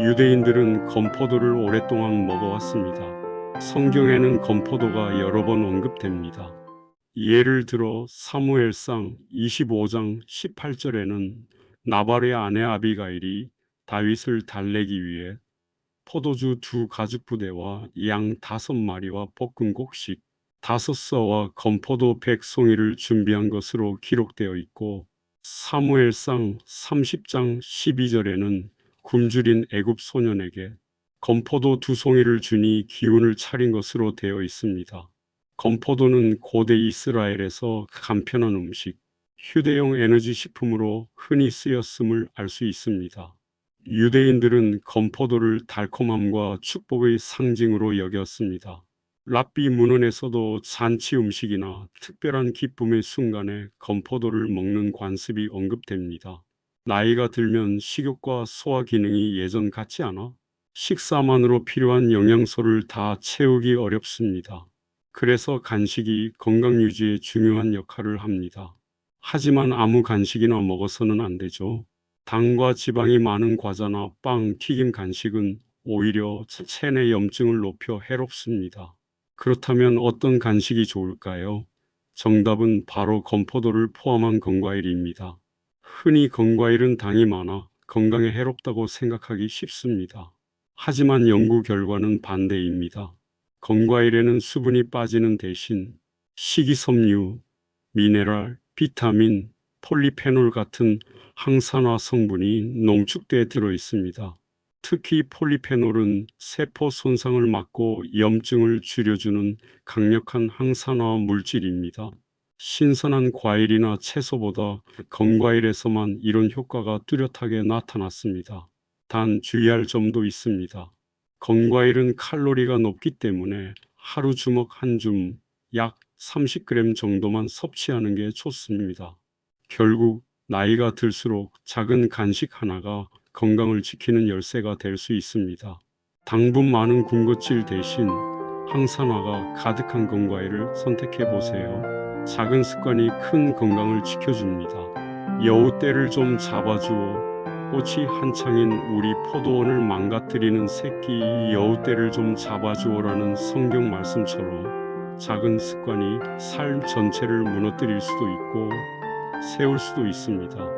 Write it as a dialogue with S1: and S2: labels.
S1: 유대인들은 건포도를 오랫동안 먹어왔습니다. 성경에는 건포도가 여러 번 언급됩니다. 예를 들어 사무엘상 25장 18절에는 나발의 아내 아비가일이 다윗을 달래기 위해 포도주 두 가죽 부대와 양 다섯 마리와 볶은 곡식 다섯 서와 건포도 백 송이를 준비한 것으로 기록되어 있고 사무엘상 30장 12절에는 굶주린 애굽 소년에게 건포도 두 송이를 주니 기운을 차린 것으로 되어 있습니다. 건포도는 고대 이스라엘에서 간편한 음식, 휴대용 에너지 식품으로 흔히 쓰였음을 알 수 있습니다. 유대인들은 건포도를 달콤함과 축복의 상징으로 여겼습니다. 랍비 문헌에서도 잔치 음식이나 특별한 기쁨의 순간에 건포도를 먹는 관습이 언급됩니다. 나이가 들면 식욕과 소화 기능이 예전 같지 않아 식사만으로 필요한 영양소를 다 채우기 어렵습니다. 그래서 간식이 건강 유지에 중요한 역할을 합니다. 하지만 아무 간식이나 먹어서는 안 되죠. 당과 지방이 많은 과자나 빵, 튀김 간식은 오히려 체내 염증을 높여 해롭습니다. 그렇다면 어떤 간식이 좋을까요? 정답은 바로 건포도를 포함한 건과일입니다. 흔히 건과일은 당이 많아 건강에 해롭다고 생각하기 쉽습니다. 하지만 연구 결과는 반대입니다. 건과일에는 수분이 빠지는 대신 식이섬유, 미네랄, 비타민, 폴리페놀 같은 항산화 성분이 농축돼 들어 있습니다. 특히 폴리페놀은 세포 손상을 막고 염증을 줄여주는 강력한 항산화 물질입니다. 신선한 과일이나 채소보다 건과일에서만 이런 효과가 뚜렷하게 나타났습니다. 단 주의할 점도 있습니다. 건과일은 칼로리가 높기 때문에 하루 주먹 한 줌, 약 30g 정도만 섭취하는 게 좋습니다. 결국 나이가 들수록 작은 간식 하나가 건강을 지키는 열쇠가 될 수 있습니다. 당분 많은 군것질 대신 항산화가 가득한 건과일을 선택해 보세요. 작은 습관이 큰 건강을 지켜줍니다. 여우 때를 좀 잡아주어 꽃이 한창인 우리 포도원을 망가뜨리는 새끼 여우 때를 좀 잡아주어라는 성경 말씀처럼 작은 습관이 삶 전체를 무너뜨릴 수도 있고 세울 수도 있습니다.